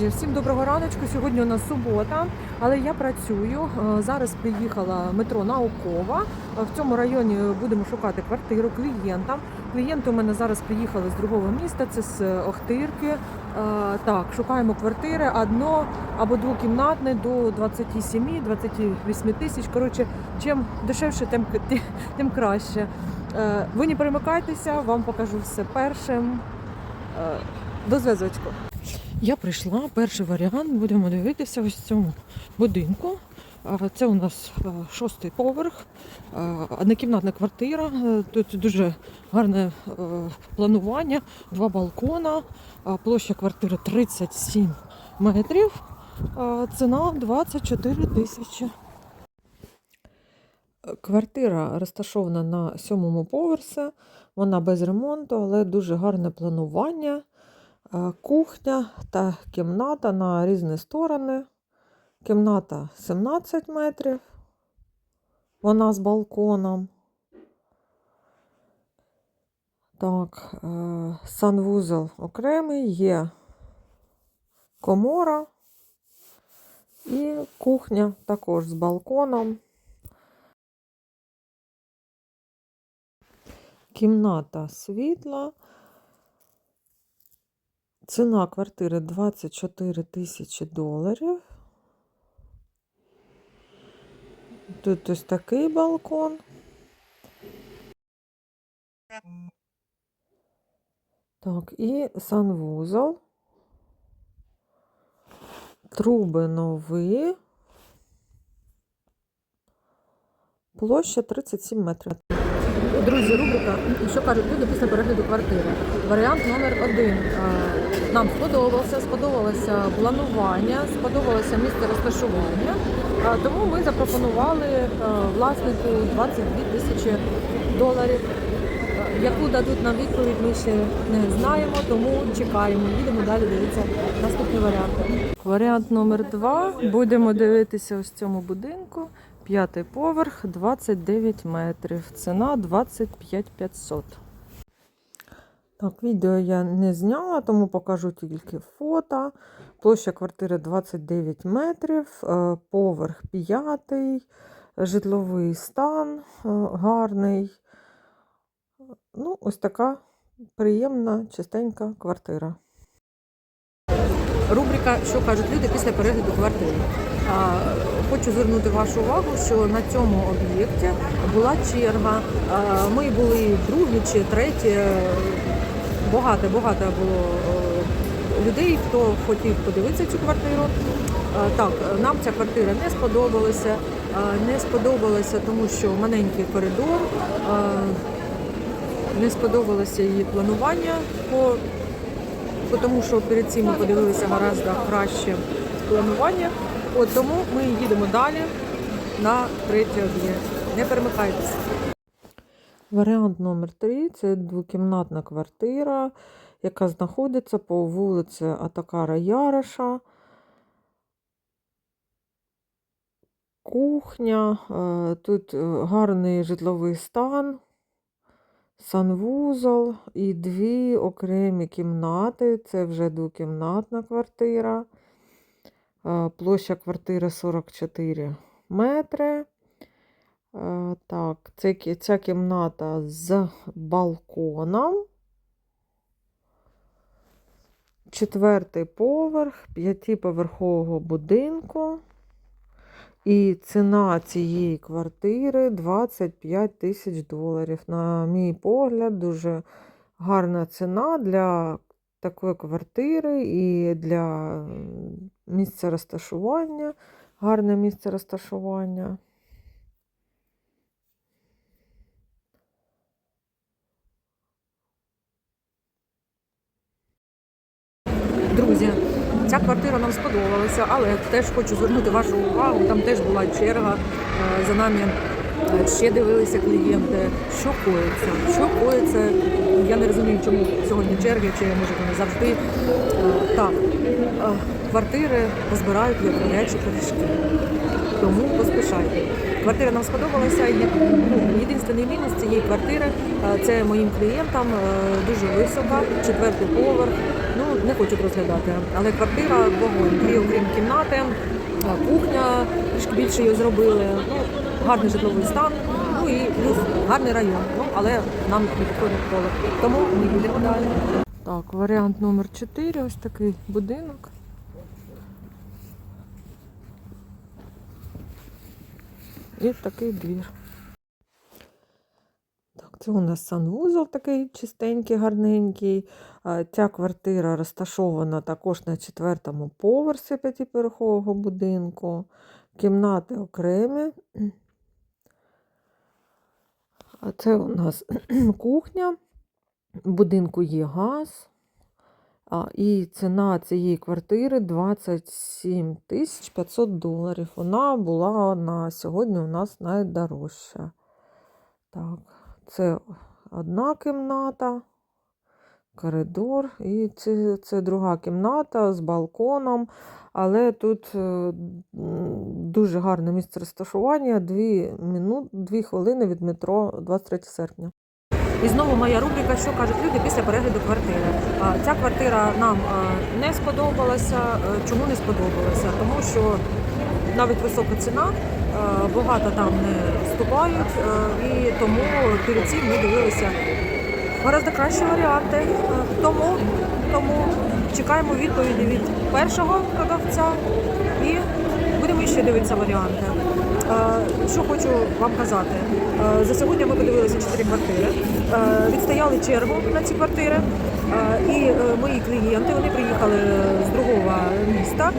Друзі, всім доброго раночку. Сьогодні у нас субота, але я працюю. Е, Зараз приїхала метро Наукова. Е, В цьому районі будемо шукати квартиру клієнтам. Клієнти у мене зараз приїхали з другого міста, це з Охтирки. Е, Так, шукаємо квартири одно або двокімнатне до 27-28 тисяч. Коротше, чим дешевше, тим, тим краще. Ви не перемикайтеся, вам покажу все першим. До зв'язочку. Я прийшла, перший варіант, будемо дивитися ось в цьому будинку. Це у нас шостий поверх, однокімнатна квартира. Е, Тут дуже гарне е, планування, два балкона, площа квартири 37 метрів, ціна 24 тисячі. Квартира розташована на сьомому поверсі, вона без ремонту, але дуже гарне планування. Е, Кухня та кімната на різні сторони. Кімната 17 метрів. Вона з балконом. Так, е, санвузол окремий, є комора і кухня також з балконом. Кімната світла. Ціна квартири 24 тисячі доларів. Тут ось такий балкон. Так, і санвузол. Труби нові. Площа 37 метрів. Друзі, рубрика, що кажуть люди після перегляду квартири. Варіант номер один. Е, Нам сподобався, сподобалося планування, сподобалося місце розташування. Е, Тому ми запропонували е, власнику 22 тисячі доларів. Яку дадуть нам відповідь, ми ще не знаємо, тому чекаємо. Їдемо далі дивитися наступні варіанти. Варіант номер два. Будемо дивитися ось цьому будинку. П'ятий поверх, 29 метрів. Ціна 25 500. Так, відео я не зняла, тому покажу тільки фото. Площа квартири 29 метрів, е, поверх п'ятий, житловий стан е, гарний. Ну, ось така приємна, чистенька квартира. Рубрика Що кажуть люди після перегляду квартири. Хочу звернути вашу увагу, що на цьому об'єкті була черга. Ми були другі чи треті. Багато багато було е, людей, хто хотів подивитися цю квартиру. Так, нам ця квартира не сподобалася. Не сподобалася, тому що маленький коридор. Не сподобалося її планування тому що перед цим ми подивилися гораздо краще планування. От тому ми їдемо далі на третій об'єкт. Не перемикайтеся. Варіант номер три це двокімнатна квартира, яка знаходиться по вулиці Атакара Яроша. Кухня, е, тут е, гарний житловий стан санвузол і дві окремі кімнати. Це вже двокімнатна квартира. Е, Площа квартири 44 метри. Е, Так, це, ця кімната з балконом. Четвертий поверх п'ятиповерхового будинку. І ціна цієї квартири 25 тисяч доларів. На мій погляд, дуже гарна ціна для такої квартири і для м, місця розташування. Гарне місце розташування. Друзі, ця квартира нам сподобалася, але теж хочу звернути вашу увагу. Там теж була черга е, за нами. Е, Ще дивилися клієнти, що коїться, що коїться. Я не розумію, чому сьогодні черги, чи може вони завжди. Е, Так, е, квартири розбирають як гарячі пиріжки. Тому поспішайте. Квартира нам сподобалася. Ну, єдиний мінус цієї квартири це моїм клієнтам дуже висока, четвертий поверх. Ну, не хочуть розглядати. Але квартира вогонь. Дві окрім кімнати, кухня, трішки більше її зробили. Ну, гарний житловий стан, ну і плюс гарний район. Ну, але нам не підходить поле. Тому ми йдемо далі. Так, варіант номер 4, ось такий будинок. І такий двір. Так, це у нас санвузол такий чистенький, гарненький. Ця квартира розташована також на четвертому поверсі п'ятиповерхового будинку. Кімнати окремі. Це у нас кухня. В будинку є газ. І ціна цієї квартири 27 тисяч 500 доларів. Вона була на сьогодні у нас найдорожча. Так, це одна кімната, коридор, і це, це друга кімната з балконом. Але тут е, дуже гарне місце розташування, 2, минут, 2 хвилини від метро 23 серпня. І знову моя рубрика, що кажуть люди після перегляду квартири. Ця квартира нам не сподобалася. Е, Чому не сподобалася? Тому що навіть висока ціна, е, багато там не вступають, е, і тому перед цим ми дивилися гораздо кращі варіанти. Е, Тому, тому чекаємо відповіді від першого продавця і будемо ще дивитися варіанти. Е, Що хочу вам казати. Е, За сьогодні ми подивилися чотири квартири, е, відстояли чергу на ці квартири. І мої клієнти вони приїхали з другого міста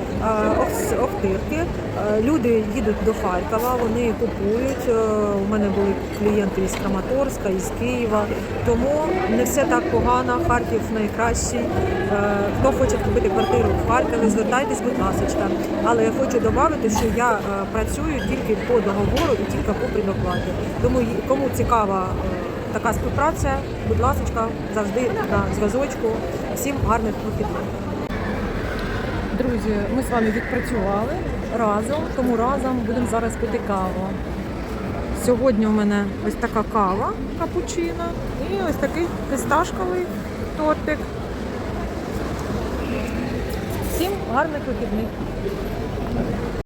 Охтирки. Люди їдуть до Харкова, вони купують. У мене були клієнти із Краматорська, із Києва. Тому не все так погано. Харків найкращий. Хто хоче купити квартиру в Харкові, звертайтесь, будь ласка. Але я хочу додати, що я працюю тільки по договору і тільки по предоплаті. Тому кому цікава е, така співпраця, будь ласка, завжди на зв'язочку. Всім гарних вихідних. Друзі, ми з вами відпрацювали разом, тому разом будемо зараз пити каву. Сьогодні у мене ось така кава капучино і ось такий фісташковий тортик. Всім гарних вихідних!